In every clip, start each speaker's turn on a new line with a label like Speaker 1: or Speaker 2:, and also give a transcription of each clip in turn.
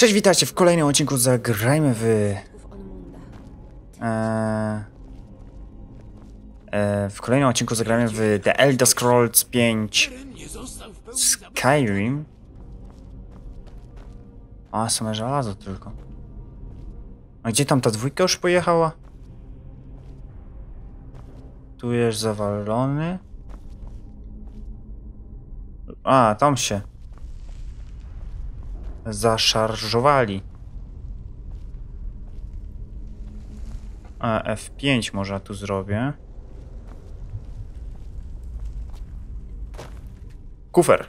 Speaker 1: Cześć, witajcie w kolejnym odcinku Zagrajmy w...
Speaker 2: Onmunda.
Speaker 1: E, e, w kolejnym odcinku zagrajmy w The Elder Scrolls 5 Skyrim. A, same żelazo tylko. A gdzie tam ta dwójka już pojechała? Tu jest zawalony. A, tam się zaszarżowali. A, F5 może tu zrobię. Kufer.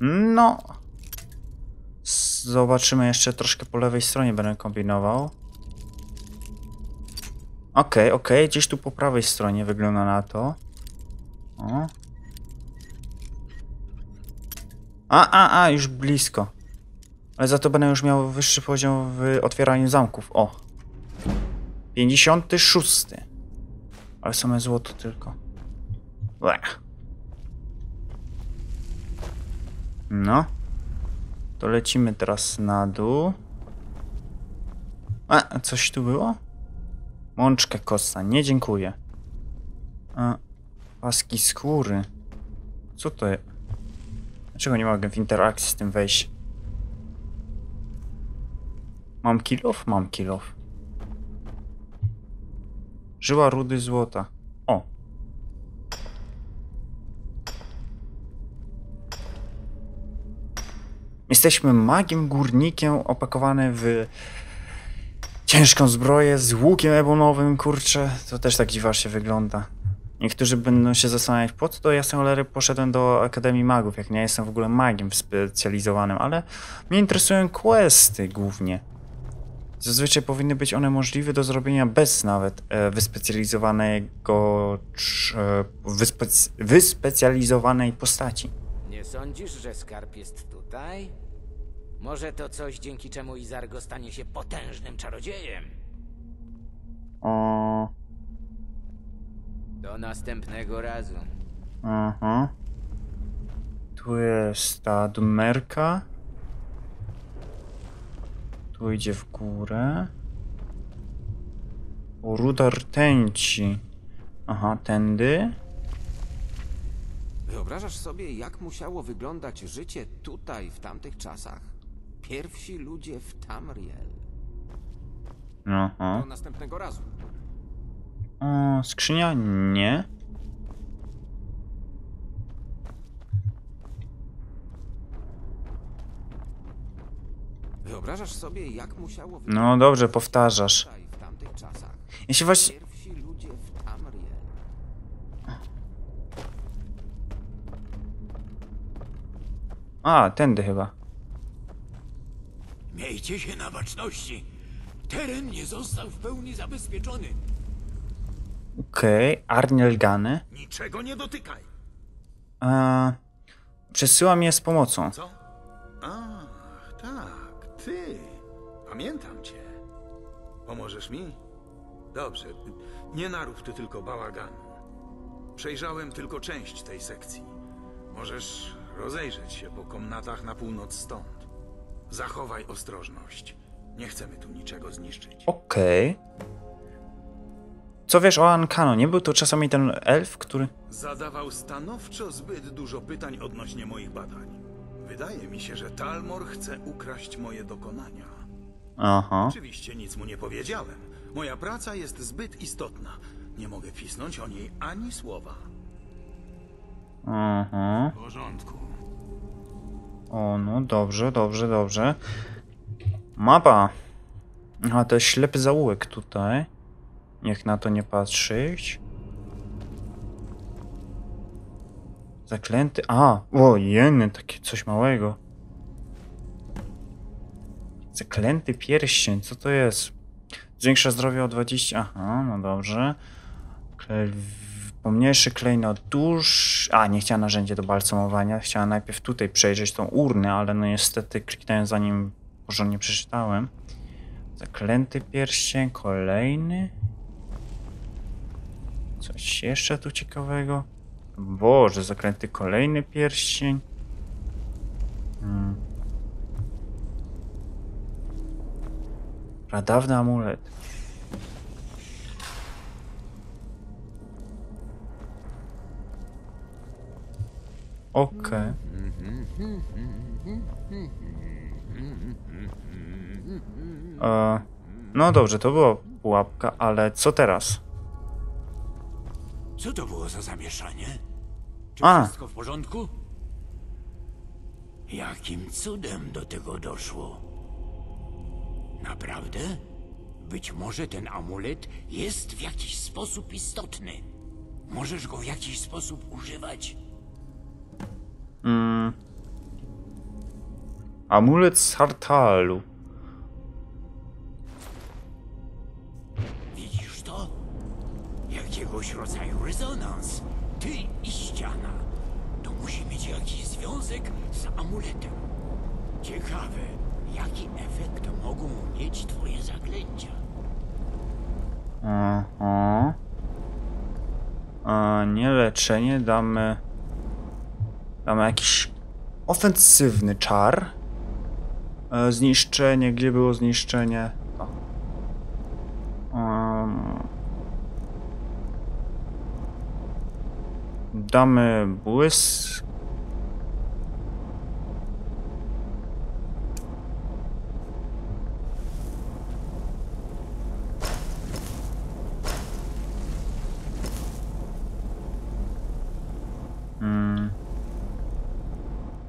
Speaker 1: No. Zobaczymy jeszcze troszkę po lewej stronie będę kombinował. Okej, okej, gdzieś tu po prawej stronie wygląda na to. O. A, a, a, już blisko. Ale za to będę już miał wyższy poziom w otwieraniu zamków. O. 56. Ale same złoto tylko. Blech. No. To lecimy teraz na dół. A, coś tu było? Mączka kostna, nie dziękuję. A, paski skóry. Co to jest? Dlaczego nie mogę w interakcji z tym wejść? Mam kilof? Mam kilof. Żyła rudy złota. O. Jesteśmy magiem górnikiem opakowany w ciężką zbroję z łukiem ebonowym, kurczę. To też tak dziwacznie wygląda. Niektórzy będą się zastanawiać, po co do jasnej cholery poszedłem do Akademii Magów, jak nie jestem w ogóle magiem specjalizowanym, ale mnie interesują questy głównie. Zazwyczaj powinny być one możliwe do zrobienia bez nawet e, wyspecjalizowanego, e, wyspe- wyspecjalizowanej postaci.
Speaker 3: Nie sądzisz, że skarb jest tutaj? Może to coś, dzięki czemu Izargo stanie się potężnym czarodziejem?
Speaker 1: O,
Speaker 3: Do następnego razu.
Speaker 1: aha. Tu jest ta dumerka. Tu idzie w górę. O, ruda rtęci. Aha, tędy.
Speaker 4: Wyobrażasz sobie, jak musiało wyglądać życie tutaj w tamtych czasach? Pierwsi ludzie w Tamriel.
Speaker 1: Aha.
Speaker 4: Do następnego razu.
Speaker 1: O, skrzynia? Nie.
Speaker 4: Wyobrażasz sobie, jak musiało
Speaker 1: No dobrze, powtarzasz.
Speaker 4: tutaj w tamtych czasach?
Speaker 1: Ja się właśnie... A, tędy chyba.
Speaker 5: Miejcie się na baczności. Teren nie został w pełni zabezpieczony.
Speaker 1: Okej, Arnielgany.
Speaker 5: Niczego nie dotykaj.
Speaker 1: Eee, przesyła mnie z pomocą.
Speaker 5: Co? Ach, tak, ty. Pamiętam cię. Pomożesz mi? Dobrze. Nie narób tu tylko bałaganu. Przejrzałem tylko część tej sekcji. Możesz rozejrzeć się po komnatach na północ stąd. Zachowaj ostrożność. Nie chcemy tu niczego zniszczyć.
Speaker 1: Okej. Co wiesz o Ankano? Nie był to czasami ten elf, który...
Speaker 5: Zadawał stanowczo zbyt dużo pytań odnośnie moich badań. Wydaje mi się, że Talmor chce ukraść moje dokonania.
Speaker 1: Aha.
Speaker 5: Oczywiście nic mu nie powiedziałem. Moja praca jest zbyt istotna. Nie mogę pisnąć o niej ani słowa.
Speaker 1: Aha.
Speaker 5: W porządku.
Speaker 1: O, no dobrze, dobrze, dobrze. Mapa. A to jest ślepy zaułek tutaj. Niech na to nie patrzeć. Zaklęty. A, o, jeny, takie coś małego. Zaklęty pierścień, co to jest? Zwiększa zdrowie o 20. Aha, no dobrze. Klej... Pomniejszy klejnot dusz. A, nie chciała narzędzie do balsamowania. Chciała najpierw tutaj przejrzeć tą urnę, ale no niestety kliknąłem zanim porządnie przeczytałem. Zaklęty pierścień, kolejny. Coś jeszcze tu ciekawego? Boże, zakręty kolejny pierścień. Hmm. Amulet. Okej. E, no dobrze, to była pułapka, ale co teraz?
Speaker 2: Co to było za zamieszanie? Czy
Speaker 1: A.
Speaker 2: wszystko w porządku? Jakim cudem do tego doszło? Naprawdę? Być może ten amulet jest w jakiś sposób istotny. Możesz go w jakiś sposób używać?
Speaker 1: Amulet z Hartalu.
Speaker 2: Jakiegoś rodzaju rezonans. Ty i ściana. To musi mieć jakiś związek z amuletem. Ciekawe, jaki efekt mogą mieć twoje zaklęcia.
Speaker 1: Aha. A nie leczenie, damy... Damy jakiś ofensywny czar. E, zniszczenie, gdzie było zniszczenie? Damy błysk.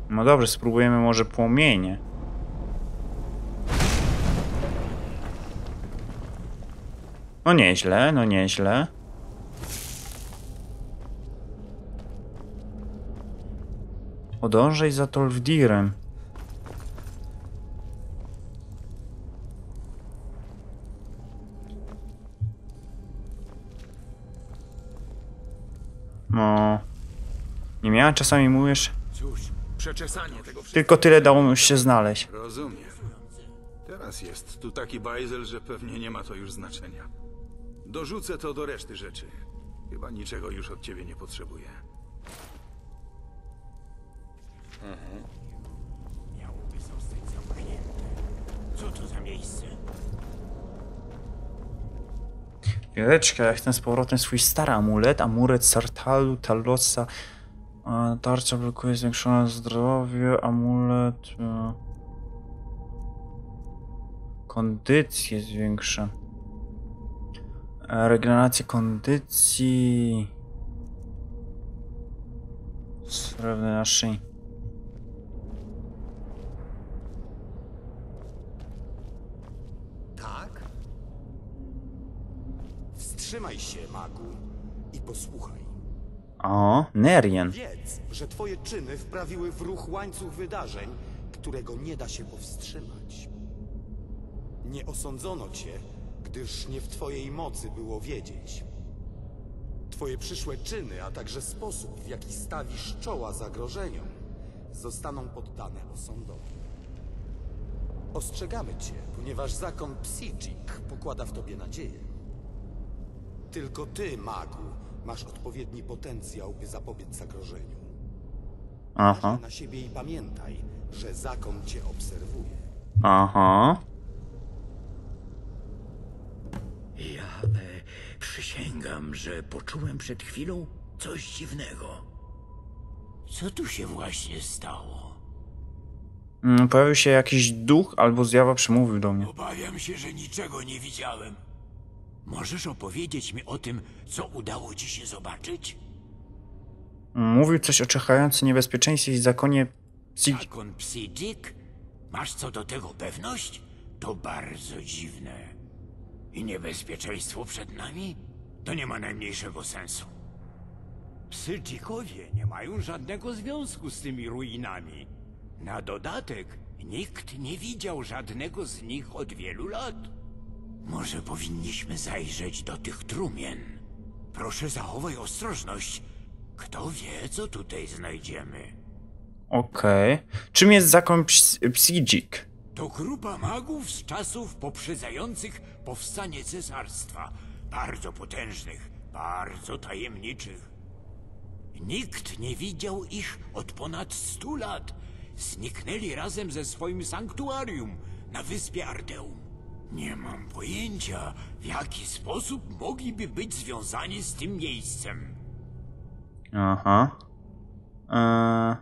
Speaker 1: No dobrze, spróbujemy może płomienie. No nieźle, no nieźle. Podążaj za Tolfdirem. No. Nie miałem czasami mówisz, tylko tyle dało mi się znaleźć.
Speaker 5: Rozumiem. Teraz jest tu taki bajzel, że pewnie nie ma to już znaczenia. Dorzucę to do reszty rzeczy. Chyba niczego już od ciebie nie potrzebuję.
Speaker 2: Miałoby zostać zamknięte. Co to za miejsce?
Speaker 1: Chwileczkę, ja chcę z powrotem swój stary amulet, amulet Sartalu, Talosa. Tarcza blokuje zwiększone zdrowie, amulet... E, kondycję zwiększa. E, regenerację kondycji... Srebrny naszyj.
Speaker 6: Tak? Wstrzymaj się, magu, i posłuchaj.
Speaker 1: O, Nerien.
Speaker 6: Wiedz, że twoje czyny wprawiły w ruch łańcuch wydarzeń, którego nie da się powstrzymać. Nie osądzono cię, gdyż nie w twojej mocy było wiedzieć. Twoje przyszłe czyny, a także sposób, w jaki stawisz czoła zagrożeniom, zostaną poddane osądowi. Ostrzegamy cię, ponieważ zakon Psijic pokłada w tobie nadzieję. Tylko ty, magu, masz odpowiedni potencjał, by zapobiec zagrożeniu.
Speaker 1: Aha,
Speaker 6: na siebie i pamiętaj, że zakon cię obserwuje.
Speaker 1: aha.
Speaker 2: Ja e, przysięgam, że poczułem przed chwilą coś dziwnego. Co tu się właśnie stało?
Speaker 1: Mm, Pojawił się jakiś duch albo zjawa przemówił do mnie.
Speaker 2: Obawiam się, że niczego nie widziałem. Możesz opowiedzieć mi o tym, co udało ci się zobaczyć?
Speaker 1: Mówił coś o czyhającym niebezpieczeństwie i zakonie Psi...
Speaker 2: Zakon Psijic? Masz co do tego pewność? To bardzo dziwne. I niebezpieczeństwo przed nami? To nie ma najmniejszego sensu. Psydzikowie nie mają żadnego związku z tymi ruinami. Na dodatek nikt nie widział żadnego z nich od wielu lat. Może powinniśmy zajrzeć do tych trumien. Proszę zachowaj ostrożność. Kto wie, co tutaj znajdziemy?
Speaker 1: Okej. Czym jest zakon Ps- Psijic?
Speaker 2: To grupa magów z czasów poprzedzających powstanie cesarstwa. Bardzo potężnych, bardzo tajemniczych. Nikt nie widział ich od ponad stu lat. Zniknęli razem ze swoim sanktuarium na wyspie Ardeum. Nie mam pojęcia, w jaki sposób mogliby być związani z tym miejscem.
Speaker 1: Aha. Eee,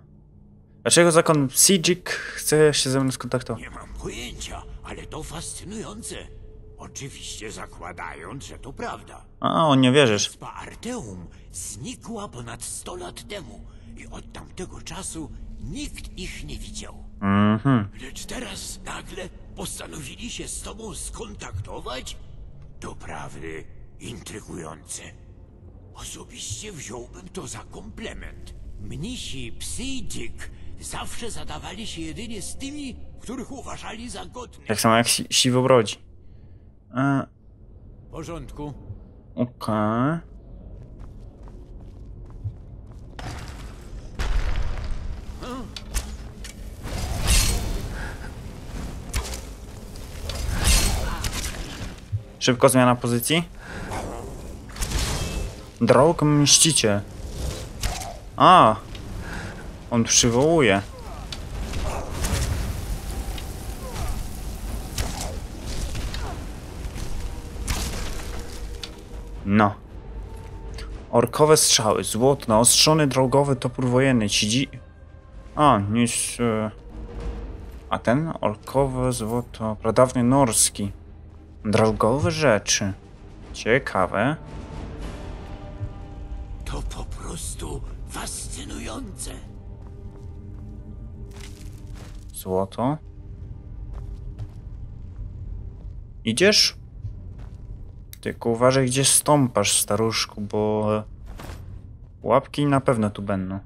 Speaker 1: dlaczego zakon Sijik chce się ze mną skontaktować?
Speaker 2: Nie mam pojęcia, ale to fascynujące. Oczywiście zakładając, że to prawda.
Speaker 1: A, on nie wierzysz.
Speaker 2: Wyspa Arteum znikła ponad 100 lat temu i od tamtego czasu nikt ich nie widział.
Speaker 1: Mhm.
Speaker 2: Lecz teraz nagle postanowili się z tobą skontaktować? Doprawdy intrygujące. Osobiście wziąłbym to za komplement. Mnisi Psydik zawsze zadawali się jedynie z tymi, których uważali za godnych.
Speaker 1: Tak samo jak si siwobrodzi. Eee,
Speaker 2: W porządku.
Speaker 1: okej. Szybko zmiana pozycji. Drog mścicie. A! On przywołuje. No. Orkowe strzały, złot, naostrzony drogowy topór wojenny, ci A, niż... E... A ten? Orkowe złoto, pradawny norski. Drogowe rzeczy. Ciekawe.
Speaker 2: To po prostu fascynujące.
Speaker 1: Złoto. Idziesz? Tylko uważaj, gdzie stąpasz, staruszku, bo łapki na pewno tu będą.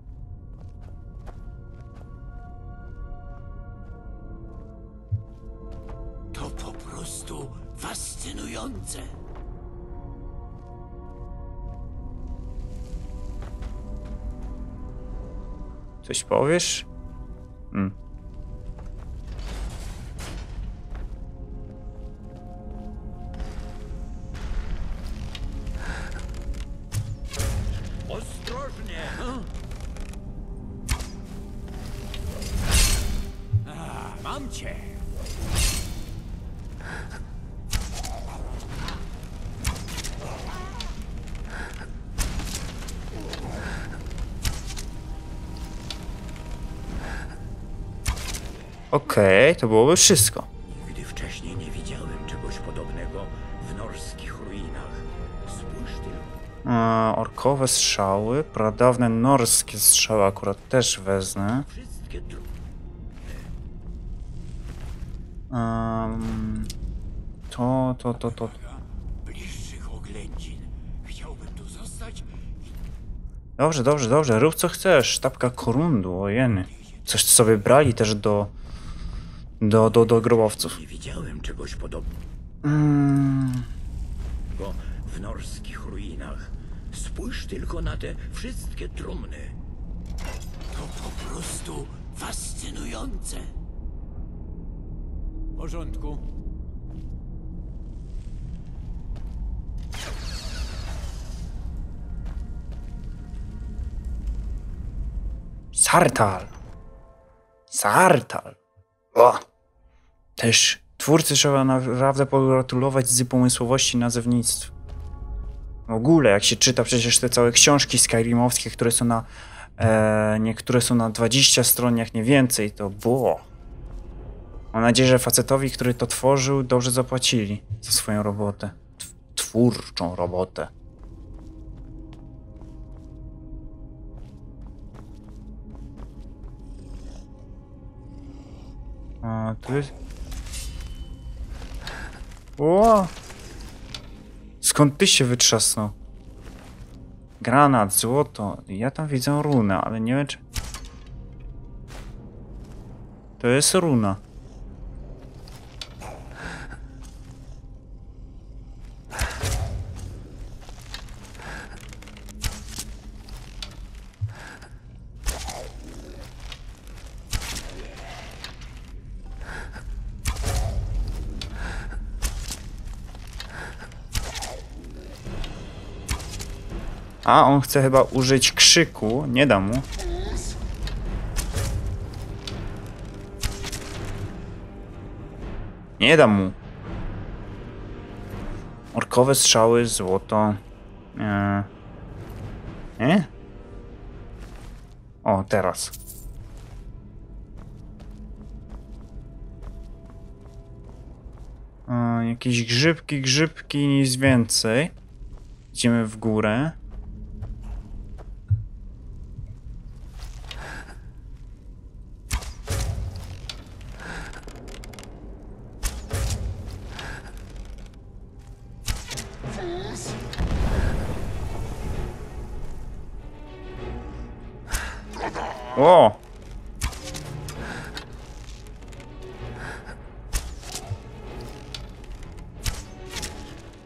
Speaker 1: Coś powiesz? Hmm.
Speaker 2: Ostrożnie! A, mam cię!
Speaker 1: Okej, to byłoby wszystko.
Speaker 2: Nigdy wcześniej nie widziałem czegoś podobnego w norskich ruinach. Spójrz tylko.
Speaker 1: E, orkowe strzały, pradawne norskie strzały akurat też wezmę.
Speaker 2: Wszystkie.
Speaker 1: Em, to, to, to, to.
Speaker 2: bliższych oględzin. Chciałbym tu zostać
Speaker 1: Dobrze, dobrze, dobrze, rób co chcesz. Sztabka korundu, ojeny. Coś sobie brali też do, do, do, do grobowców.
Speaker 2: Nie widziałem czegoś podobnego
Speaker 1: Mm,
Speaker 2: w norskich ruinach. Spójrz tylko na te wszystkie trumny. To po prostu fascynujące. W porządku.
Speaker 1: Sartal. Sartal. O. Też twórcy trzeba naprawdę pogratulować z pomysłowości nazewnictw. W ogóle, jak się czyta przecież te całe książki skyrimowskie, które są na... E, niektóre są na 20 stron, jak nie więcej, to było. Mam nadzieję, że facetowi, który to tworzył, dobrze zapłacili za swoją robotę. Tw- Twórczą robotę. A, tu jest... O! Skąd ty się wytrzasnął? Granat, złoto. Ja tam widzę runę, ale nie wiem czy... To jest runa. A, on chce chyba użyć krzyku. Nie da mu. Nie da mu. Orkowe strzały, złoto. Nie. Nie? O, teraz. E, jakieś grzybki, grzybki, nic więcej. Idziemy w górę. O!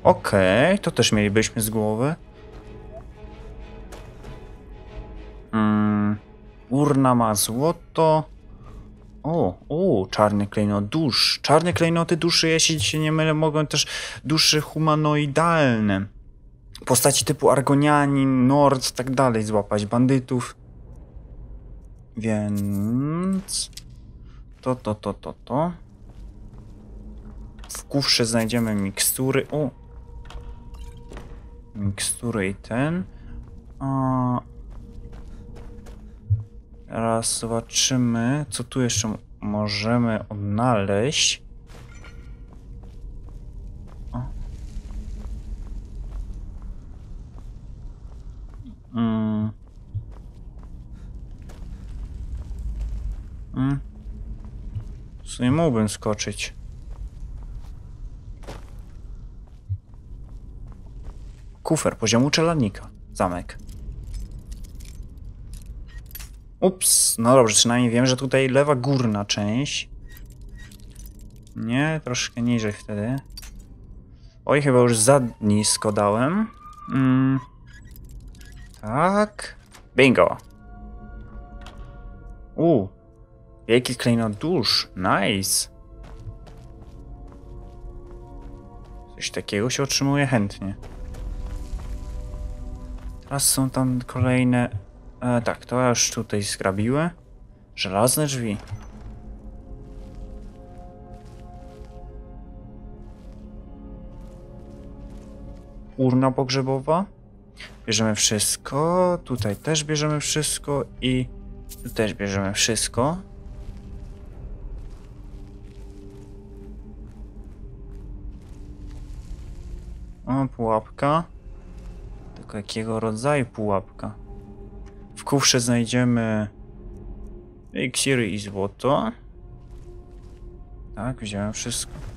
Speaker 1: Okej, to też mielibyśmy z głowy. Mm, urna ma złoto. O, o, czarny klejnot dusz. Czarne klejnoty duszy, jeśli się nie mylę, mogą też duszy humanoidalne. Postaci typu Argonianin, Nord, tak dalej złapać, bandytów. Więc... To, to, to, to, to. W kufrze znajdziemy mikstury. O! Mikstury i ten. A... Teraz zobaczymy, co tu jeszcze możemy odnaleźć. O. Mm. Mm. W sumie mógłbym skoczyć. Kufer poziomu czeladnika. Zamek. Ups, no dobrze, przynajmniej wiem, że tutaj lewa górna część. Nie, troszkę niżej wtedy. Oj, chyba już za nisko dałem. Mm. Tak. Bingo. U. Wielki klejnot dusz. Nice. Coś takiego się otrzymuje chętnie. Teraz są tam kolejne... E, tak, to ja już tutaj zgrabiłem. Żelazne drzwi. Urna pogrzebowa. Bierzemy wszystko. Tutaj też bierzemy wszystko i tu też bierzemy wszystko. O, pułapka. Tylko jakiego rodzaju pułapka? W kufrze znajdziemy eliksiry i złoto. Tak, wziąłem wszystko.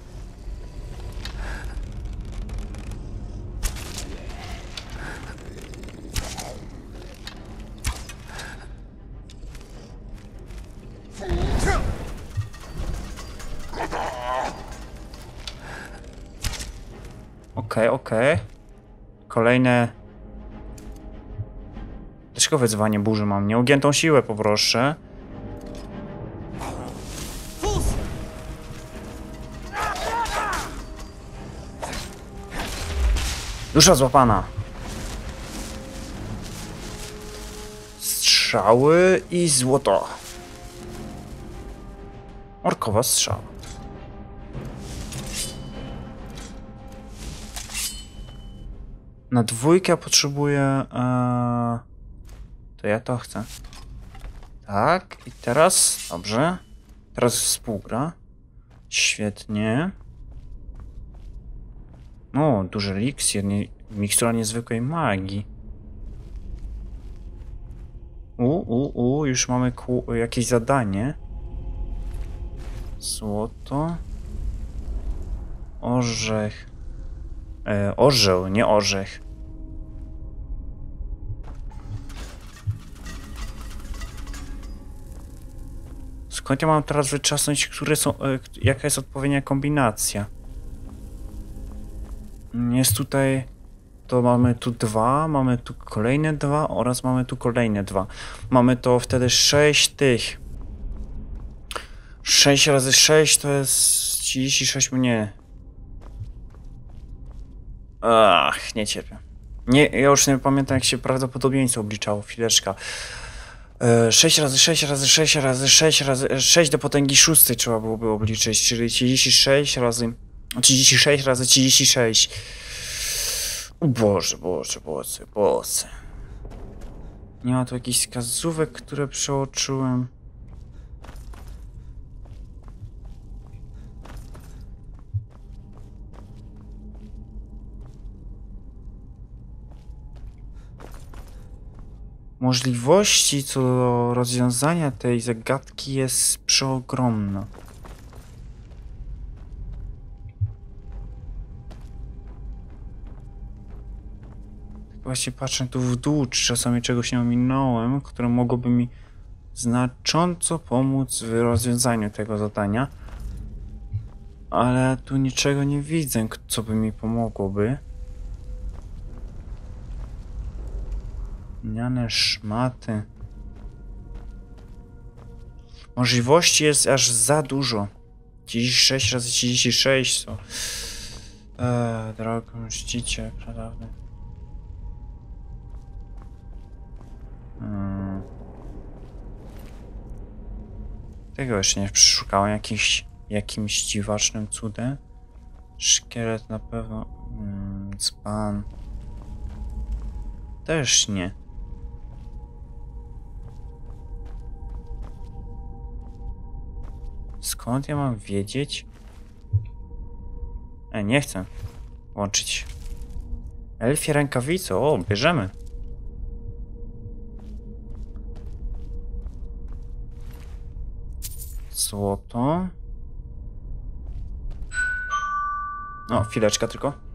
Speaker 1: Okej, okej. Kolejne... Dlaczego wezwanie burzy mam? Nieugiętą siłę poproszę. Dusza złapana. Strzały i złoto. Orkowa strzała. Na dwójkę potrzebuję. E... To ja to chcę. Tak, i teraz. Dobrze. Teraz współgra. Świetnie. O, duży eliksir, nie, mikstura niezwykłej magii. U, u, u, już mamy jakieś zadanie. Złoto. Orzech. E, orzeł, nie orzech. Skąd ja mam teraz wyczasnąć, które są, e, jaka jest odpowiednia kombinacja? Jest tutaj, to mamy tu dwa, mamy tu kolejne dwa oraz mamy tu kolejne dwa. Mamy to wtedy sześć tych. 6 razy 6 to jest 36 mnie. Ach, nie cierpię. Nie, ja już nie pamiętam jak się prawdopodobieństwo obliczało, chwileczka. E, 6 razy 6 razy 6 razy 6 razy 6 do potęgi szóstej trzeba byłoby obliczyć, czyli 36 razy 36 razy 36. O Boże, Boże, Boże, Boże. Nie ma tu jakichś wskazówek, które przeoczyłem. Możliwości co do rozwiązania tej zagadki jest przeogromna. Właśnie patrzę tu w dół, czy czasami czegoś nie ominąłem, które mogłoby mi znacząco pomóc w rozwiązaniu tego zadania. Ale tu niczego nie widzę, co by mi pomogłoby. Miane szmaty. Możliwości jest aż za dużo. 36 razy 36 to... Eee, drogo mścicie, prawda? Hmm. Tego jeszcze nie przeszukałem jakiś, jakimś dziwacznym cudem. Szkielet na pewno. Hmm, dzban. Też nie. Skąd ja mam wiedzieć? E, nie chcę łączyć. Elfie rękawice, o, bierzemy. Złoto. No, chwileczka tylko.